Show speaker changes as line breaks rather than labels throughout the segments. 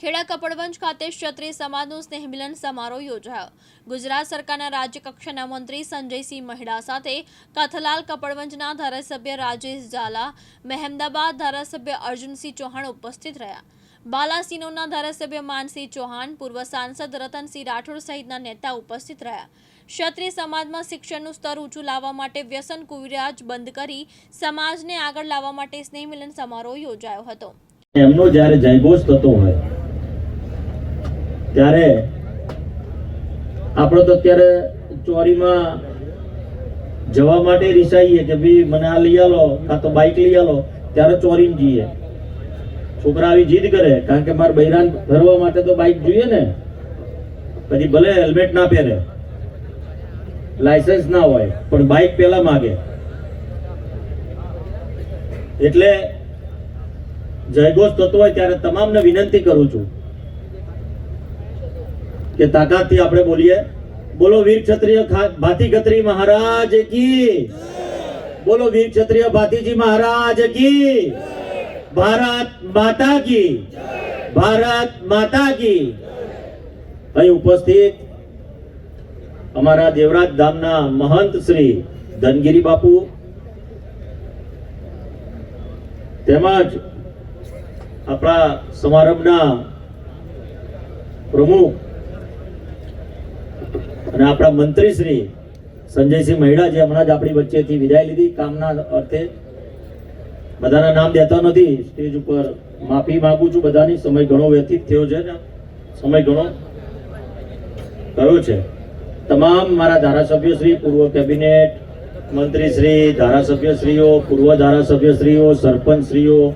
ખેડા કપડવંજ ખાતે ક્ષત્રિય સમાજનું સ્નેહ મિલન સમારોહ યોજાયો. ગુજરાત સરકારના રાજ્યકક્ષાના મંત્રી સંજયસિંહ મહેડા સાથે કથલાલ કપડવંજના ધારાસભ્ય રાજેશ ઝાલા, મહેમદાબાદ ધારાસભ્ય અર્જુનસિંહ ચૌહાણ ઉપસ્થિત રહ્યા. બાલાસિનોના ધારાસભ્ય માનસિંહ ચૌહાણ, પૂર્વ સાંસદ રતનસિંહ રાઠોડ સહિતના નેતા ઉપસ્થિત રહ્યા. ક્ષત્રિય સમાજમાં શિક્ષણનું સ્તર ઊંચું લાવવા માટે વ્યસન કુવિરાજ બંધ કરી સમાજને આગળ લાવવા માટે સ્નેહ મિલન સમારોહ યોજાયો હતો.
એમનો જ્યારે જયઘોષ થતો હોય ત્યારે આપણે તો અત્યારે ચોરીમાં જવા માટે રિસાઈએ કે ભાઈ મને આ લઈ આલો, કાં તો બાઇક લઈ આલો, ત્યારે ચોરીમાં જઈએ. છોકરા આવી જીદ કરે, કારણ કે મારે બૈરાન ફરવા માટે તો બાઇક જોઈએ ને. પછી ભલે હેલ્મેટ ના પહેરે લાયસન્સ ના હોય, પણ બાઇક પહેલા માગે. એટલે જયઘોષ થતો હોય ત્યારે તમામને વિનંતી કરું છું કે તાકાતથી આપણે બોલીએ. બોલો વીર ક્ષત્રિય ભાતી ખત્રી મહારાજ કી. બોલો વીર ક્ષત્રિય ભાતીજી મહારાજ કી. ભારત માતા કી. ભારત માતા કી. અહીં ઉપસ્થિત અમારા દેવરાજ ધામના મહંત શ્રી ધનગીરી બાપુ. તેમજ આપણા સમારંભના પ્રમુખ અને આપણા મંત્રી શ્રી સંજયસિંહ મહિડા જે હમણાં જ આપણી વચ્ચેથી વિદાય લીધી, કામના અર્થે. બધાના નામ દેતા નથી, સ્ટેજ ઉપર માફી માંગુ છું, બધાની સમય ઘણો વ્યતીત થયો છે ને. સમય ઘણો કયો છે. તમામ મારા ધારાસભ્ય શ્રી, પૂર્વ કેબિનેટ મંત્રી શ્રી ધારાસભ્ય શ્રીઓ, પૂર્વ ધારાસભ્ય શ્રીઓ, સરપંચ શ્રીઓ,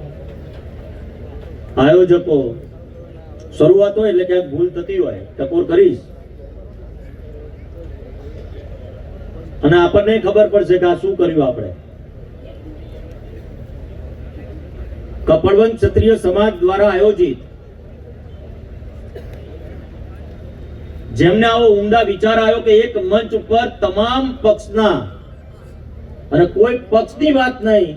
આયોજકો. શરૂઆત હોય એટલે ક્યાંક ભૂલ થતી હોય, ટકોર કરીશ. અને આપણને ખબર પડશે કે આ શું કર્યું આપણે. કપડવંત ક્ષત્રિય સમાજ દ્વારા આયોજિત જેમને આવો ઉમદા વિચાર આવ્યો કે એક મંચ ઉપર તમામ પક્ષના અને કોઈ પક્ષની વાત નહીં,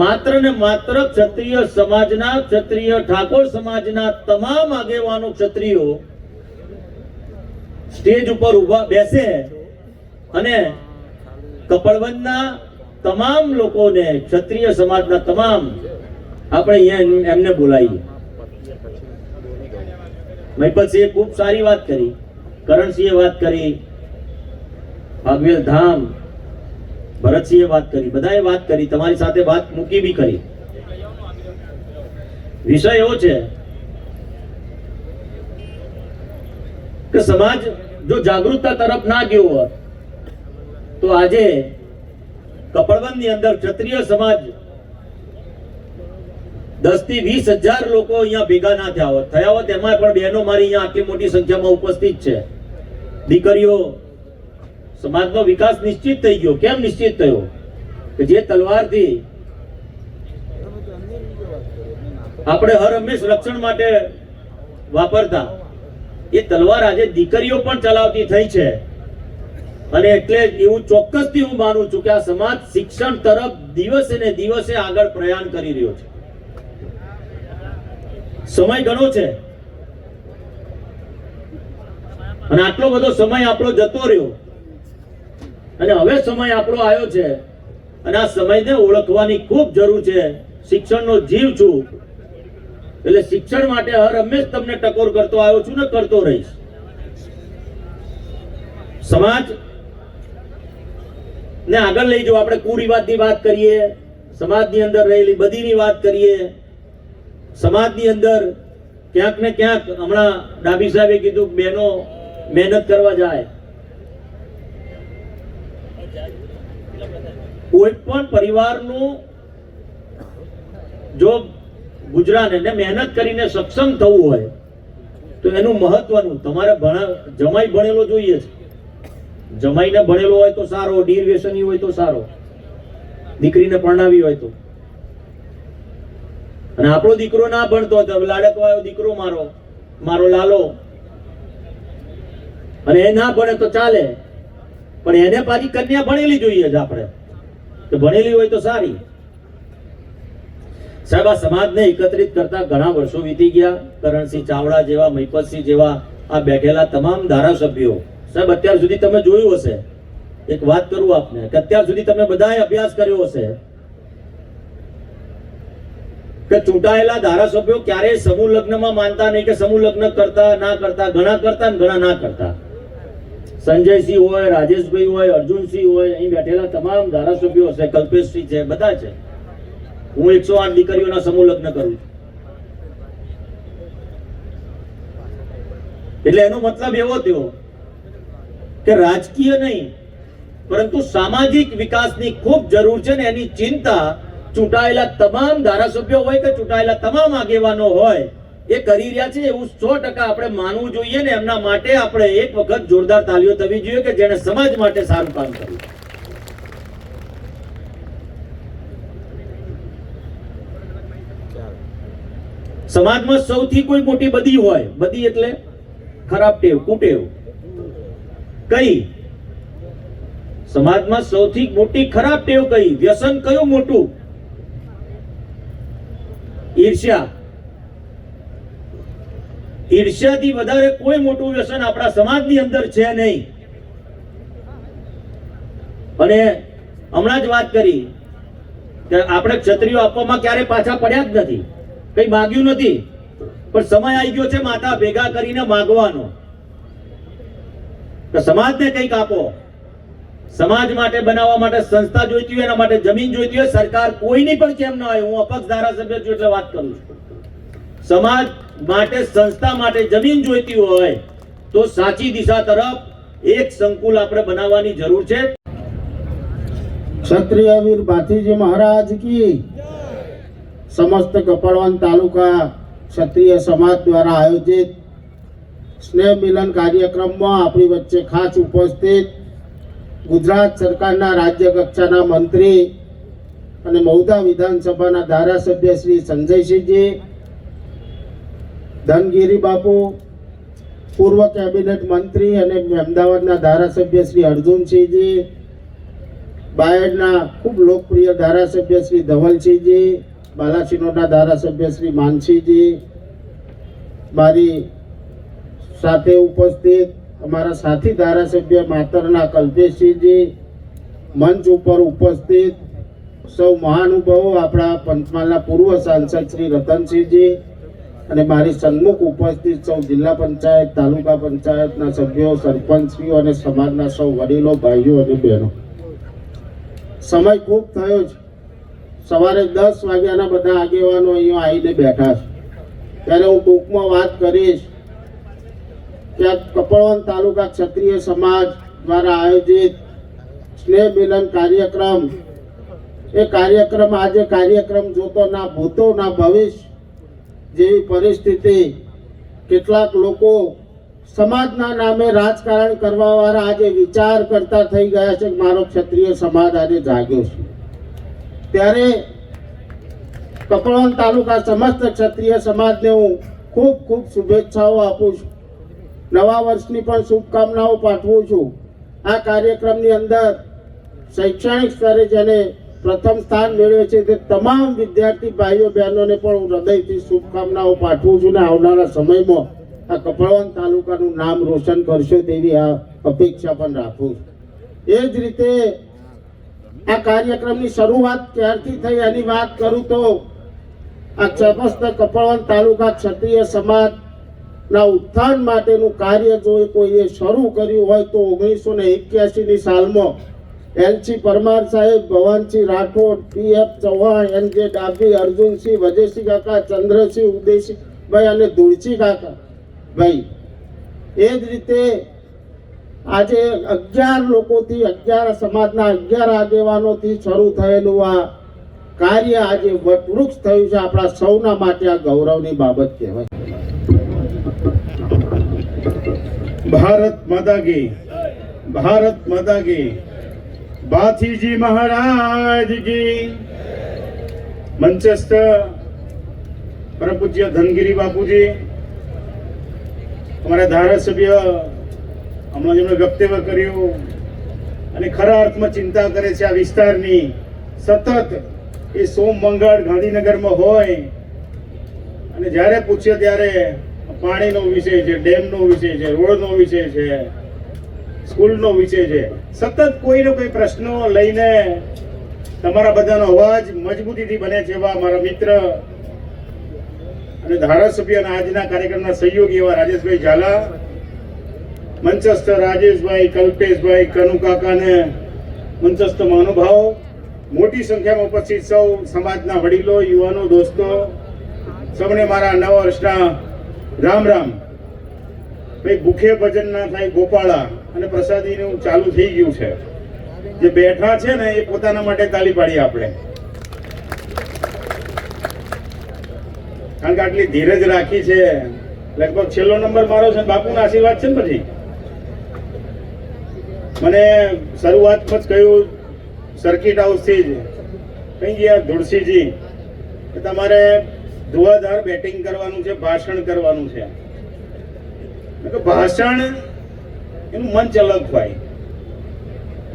માત્ર ને માત્ર ક્ષત્રિય સમાજના, ક્ષત્રિય ઠાકોર સમાજના તમામ આગેવાનો ક્ષત્રિયો સ્ટેજ ઉપર ઊભા બેસે અને કપડવંજના તમામ લોકોને ક્ષત્રિય સમાજના તમામ આપણે અહીંયા એમને બોલાવીએ. મહિપતસિંહે ખૂબ સારી વાત કરી, કરણસિંહે વાત કરી, ભાગવેલ ધામ, ભરતસિંહે વાત કરી, બધાએ વાત કરી, તમારી સાથે વાત મૂકી બી કરી. વિષય એવો છે કે સમાજ જો જાગૃતતા તરફ ના ગયો હોત તો આજે કપડવંતની અંદર ક્ષત્રિય સમાજ દસથી વીસ હજાર લોકો અહીંયા ભેગા ના થયા હોત. થયા હોત એમાં પણ બહેનો મારી અહીંયા આટલી મોટી સંખ્યામાં ઉપસ્થિત છે. દીકરીઓ, સમાજનો વિકાસ નિશ્ચિત થઈ ગયો. કેમ નિશ્ચિત થયો? કે જે તલવારથી આપણે હર હંમેશ રક્ષણ માટે વાપરતા, એ તલવાર આજે દીકરીઓ પણ ચલાવતી થઈ છે. અને એટલે એવું ચોક્કસથી હું માનું છું કે આ સમાજ શિક્ષણ તરફ દિવસે ને દિવસે આગળ પ્રયાણ કરી રહ્યો છે. સમય ઘણો છે. અને આટલો બધો સમય આપણો જતો રહ્યો. અને હવે સમય આપણો આવ્યો છે. અને આ સમયને ઓળખવાની ખૂબ જરૂર છે. શિક્ષણનો જીવ છું. એટલે શિક્ષણ માટે હર હંમેશ તમને ટકોર કરતો આવ્યો છું ને કરતો રહીશ. સમાજ ને આગળ લઈ જાઓ આપણે કુરિવાજની વાત કરીએ, સમાજની અંદર રહેલી બધીની વાત કરીએ, સમાજની અંદર ક્યાંક ને ક્યાંક હમણાં ડાબી સાહેબે કીધું બહેનો મહેનત કરવા જાય. કોઈ પણ પરિવારનું જો ગુજરાન મહેનત કરીને સક્ષમ થવું હોય, તો એનું મહત્વનું, તમારે ભણા જમાઈ ભણેલો જોઈએ છે જમાઈને ભણેલો હોય તો સારો ડીર વ્યસની હોય તો સારો. દીકરીને પરણાવી હોય તો. અને આપણો દીકરો ના ભણતો હોય તો લાડકવાયો દીકરો મારો મારો લાલો. અને એ ના ભણે તો ચાલે. પણ એને પાછી કન્યા ભણેલી જોઈએ જ આપણે. તો ભણેલી હોય તો સારી. સાહેબ, આ સમાજને એકત્રિત કરતા ઘણા વર્ષો વીતી ગયા. કરણસિંહ ચાવડા જેવા, મહિપતસિંહ જેવા આ બેઠેલા તમામ ધારાસભ્યો સાહેબ, અત્યાર સુધી તમે જોયું હશે. એક વાત કરું આપને, કે અત્યાર સુધી તમે બધાએ અભ્યાસ કર્યો હશે કે ચૂંટાયેલા ધારાસભ્યો ક્યારેય સમૂહ લગ્નમાં માનતા નહીં કે સમૂહ લગ્ન કરતા, ના કરતા, ઘણા કરતા ને ઘણા ના કરતા. સંજયસિંહ હોય, રાજેશભાઈ હોય, અર્જુનસિંહ હોય, અહીં બેઠેલા તમામ ધારાસભ્યો છે કલ્પેશસિંહ છે, બધા છે. હું એકસો આઠ દીકરીઓના સમૂહ લગ્ન કરું એટલે એનો મતલબ એવો થયો કે રાજકીય નહીં, પરંતુ સામાજિક વિકાસની ખૂબ જરૂર છે ને એની ચિંતા ચૂંટાયેલા તમામ ધારાસભ્યો હોય કે ચૂંટાયેલા તમામ આગેવાનો હોય, એ કરી રહ્યા છે. એવું સો ટકા આપણે માનવું જોઈએ ને એમના માટે આપણે એક વખત જોરદાર તાલીઓ થવી જોઈએ કે જેણે સમાજ માટે સારું કામ કર્યું. સમાજમાં સૌથી કોઈ મોટી બદી હોય, બદી એટલે ખરાબ ટેવ, કુટેવ. કઈ? સમાજમાં સૌથી મોટી ખરાબ ટેવ કઈ? વ્યસન કયું મોટું? ઈર્ષ્યા. ઈર્ષ્યાથી વધારે કોઈ મોટું વ્યસન આપણા સમાજની અંદર છે નહીં. અને હમણાં જ વાત કરી કે આપણે ક્ષત્રિયો આપવામાં ક્યારે પાછા પડ્યા જ નથી. કઈ માગ્યું નથી. પણ સમય આવી ગયો છે માતા ભેગા કરીને માગવાનો. કે સમાજને કંઈક આપો. સમાજ માટે બનાવવા માટે સંસ્થા જોઈતી હોય, એના માટે જમીન જોઈતી હોય, સરકાર કોઈની પણ કેમ ના હોય હું અપક્ષ ધારાસભ્ય છું એટલે વાત કરું છું. સમાજ માટે, સંસ્થા માટે જમીન જોઈતી હોય, તો સાચી દિશા તરફ એક સંકુલ આપણે બનાવવાની જરૂર છે.
ક્ષત્રિય વીર ભાતીજી મહારાજ કી સમસ્ત કપડવંત તાલુકા ક્ષત્રિય સમાજ દ્વારા આયોજિત સ્નેહ મિલન કાર્યક્રમમાં આપણી વચ્ચે ખાસ ઉપસ્થિત ગુજરાત સરકારના રાજ્ય કક્ષાના મંત્રી અને મહુધા વિધાનસભાના ધારાસભ્ય શ્રી સંજયસિંહજી, ધનગીરી બાપુ, પૂર્વ કેબિનેટ મંત્રી અને અમદાવાદના ધારાસભ્ય શ્રી અર્જુનસિંહજી, બાયડના ખૂબ લોકપ્રિય ધારાસભ્ય શ્રી ધવલસિંહજી, બાલાસિનોરના ધારાસભ્ય શ્રી માનસિંહજી, મારી સાથે ઉપસ્થિત અમારા સાથી ધારાસભ્ય માતરના કલ્પેશસિંહજી મંચ ઉપર ઉપસ્થિત સૌ મહાનુભાવો આપણા પંચમહાલના પૂર્વ સાંસદ શ્રી રતનસિંહજી અને મારી સન્મુખ ઉપસ્થિત સૌ જિલ્લા પંચાયત, તાલુકા પંચાયતના સભ્યો, સરપંચશ્રીઓ અને સમાજના સૌ વડીલો, ભાઈઓ અને બહેનો. સમય ખૂબ થયો છે સવારે દસ વાગ્યાના બધા આગેવાનો અહીંયા આવીને બેઠા છે. ત્યારે હું ટૂંકમાં વાત કરીશ. આ કપડવંત તાલુકા ક્ષત્રિય સમાજ દ્વારા આયોજિત સ્નેહ મિલન કાર્યક્રમ. એ કાર્યક્રમ આજે કાર્યક્રમ જોતો ના ભૂતો ના ભવિષ્ય જેવી પરિસ્થિતિ કેટલાક લોકો સમાજના નામે રાજકારણ કરવાવાળા આજે વિચાર કરતા થઈ ગયા છે મારો ક્ષત્રિય સમાજ આજે જાગ્યો છે. ત્યારે કપડવંત તાલુકા સમસ્ત ક્ષત્રિય સમાજને હું ખૂબ ખૂબ શુભેચ્છાઓ આપું છું. નવા વર્ષની પણ શુભકામનાઓ પાઠવું છું. આ કાર્યક્રમની અંદર શૈક્ષણિક સ્તરે જેને પ્રથમ સ્થાન મેળવે છે તે તમામ વિદ્યાર્થી ભાઈઓ બહેનોને પણ હું હૃદયથી શુભકામનાઓ પાઠવું છું ને આવનારા સમયમાં આ કપડવંત તાલુકાનું નામ રોશન કરશો તેવી આ અપેક્ષા પણ રાખું છું. એ જ રીતે આ કાર્યક્રમની શરૂઆત ક્યારથી થઈ એની વાત કરું તો આ સમસ્ત કપડવંત તાલુકા ક્ષત્રિય સમાજના ઉત્થાન માટેનું કાર્ય જો કોઈએ શરૂ કર્યું હોય તો ઓગણીસો ને એક્યાસીની સાલમાં એલસી પરમાર સાહેબ, Bhavansinh Rathod, P F Chauhan, N J Dabhi, Arjunsinh, વજયસિંહ કાકા, ચંદ્રસિંહ ઉદયસિંહભાઈ અને ધૂળસિંહ કાકા. ભાઈ, એ જ રીતે આજે અગિયાર લોકોથી, અગિયાર સમાજના અગિયાર આગેવાનોથી શરૂ થયેલું આ કાર્ય આજે વટવૃક્ષ થયું છે. આપણા સૌના માટે આ ગૌરવની બાબત કહેવાય.
ભારત માતા ભારત માતા કી. ભાથીજી મહારાજ કી. મંચસ્થ પરમ ધનગીરી બાપુજી. અમારા ધારાસભ્ય હમણાં જેમણે વક્તવ્ય કર્યું અને ખરા અર્થમાં ચિંતા કરે છે આ વિસ્તારની સતત એ સોમ મંગળ ગાંધીનગરમાં હોય. અને જ્યારે પૂછ્યો ત્યારે પાણીનો વિષય છે, ડેમનો વિષય છે, રોડનો વિષય છે, સ્કૂલનો વિષય છે. સતત કોઈનો કોઈ પ્રશ્નો લઈને તમારા બધાનો અવાજ મજબૂતીથી બને છે એવા મારા મિત્ર અને ધારાસભ્ય અને આજના કાર્યક્રમના સહયોગી એવા રાજેશભાઈ ઝાલા, મંચસ્થ રાજેશભાઈ, કલ્પેશભાઈ, કનુ કાકાને મંચસ્થ મહાનુભાવો, મોટી સંખ્યામાં ઉપસ્થિત સૌ સમાજના વડીલો, યુવાનો, દોસ્તો, સૌને મારા નવા વર્ષના રામ રામ. ભાઈ, ભૂખે ભજન ના થાય ગોપાળા અને પ્રસાદીનું ચાલુ થઈ ગયું છે. જે બેઠા છે ને, એ પોતાના માટે તાલી પાડી આપણે. કારણ કે આટલી ધીરજ રાખી છે. લગભગ છેલ્લો નંબર મારો છે બાપુના આશીર્વાદ છે ને પછી? મને શરૂઆતમાં જ કહ્યું સર્કિટ હાઉસથી જ. કઈ ગયા ધુળસીજી તમારે ધુઆધાર બેટિંગ કરવાનું છે ભાષણ કરવાનું છે. ભાષણ એનું મંચ અલગ હોય.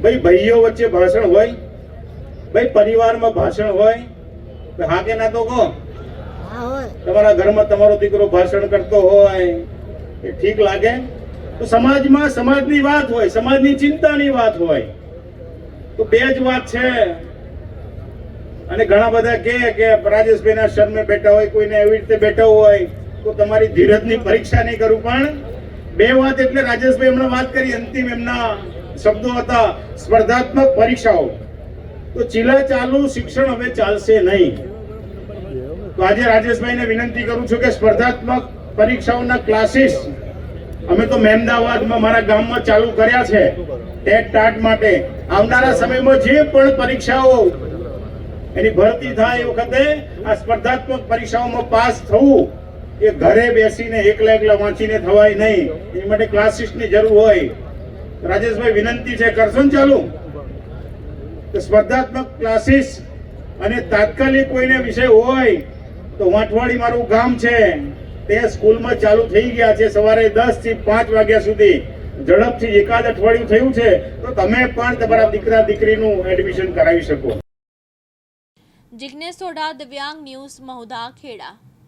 ભાઈ ભાઈઓ વચ્ચે ભાષણ હોય ભાઈ પરિવારમાં ભાષણ હોય હા કે ના તો કહો તમારા ઘરમાં તમારો દીકરો ભાષણ કરતો હોય એ ઠીક લાગે? તો સમાજમાં સમાજની વાત હોય સમાજની ચિંતાની વાત હોય. તો બે જ વાત છે. અને ઘણા બધા કહે કે રાજેશભાઈના શરમે બેઠા હોય, કોઈને એવી રીતે બેઠા હોય, તો તમારી ધીરજની પરીક્ષા નહીં કરું. પણ બે વાત એટલે રાજેશભાઈ હમણાં વાત કરી, અંતિમ એમના શબ્દો હતા, સ્પર્ધાત્મક પરીક્ષાઓ. તો ચીલા ચાલુ શિક્ષણ હવે ચાલશે નહીં. તો આજે રાજેશભાઈને વિનંતી કરું છું કે સ્પર્ધાત્મક પરીક્ષાઓના ક્લાસીસ અમે તો મહેમદાવાદમાં મારા ગામમાં ચાલુ કર્યા છે ટેટ ટાટ માટે. આવનારા સમયમાં જે પણ પરીક્ષાઓ એની ભરતી થાય એ વખતે આ સ્પર્ધાત્મક પરીક્ષાઓમાં પાસ થવું એ ઘરે બેસીને એકલા એકલા વાંચીને થવાય નહીં. એ માટે ક્લાસીસની જરૂર હોય. રાજેશભાઈ, વિનંતી છે, કરશો ને ચાલુ? સ્પર્ધાત્મક ક્લાસીસ અને તાત્કાલિક કોઈને વિષય હોય તો વાંઠવાડી મારું ગામ છે. તે સ્કૂલમાં ચાલુ થઈ ગયા છે સવારે દસથી પાંચ વાગ્યા સુધી. ઝડપથી એકાદ અઠવાડિયું થયું છે તો તમે પણ તમારા દીકરા દીકરીનું એડમિશન કરાવી શકો.
જિજ્ઞેશ સોઢા દિવ્યાંગ ન્યૂઝ મહુધા ખેડા.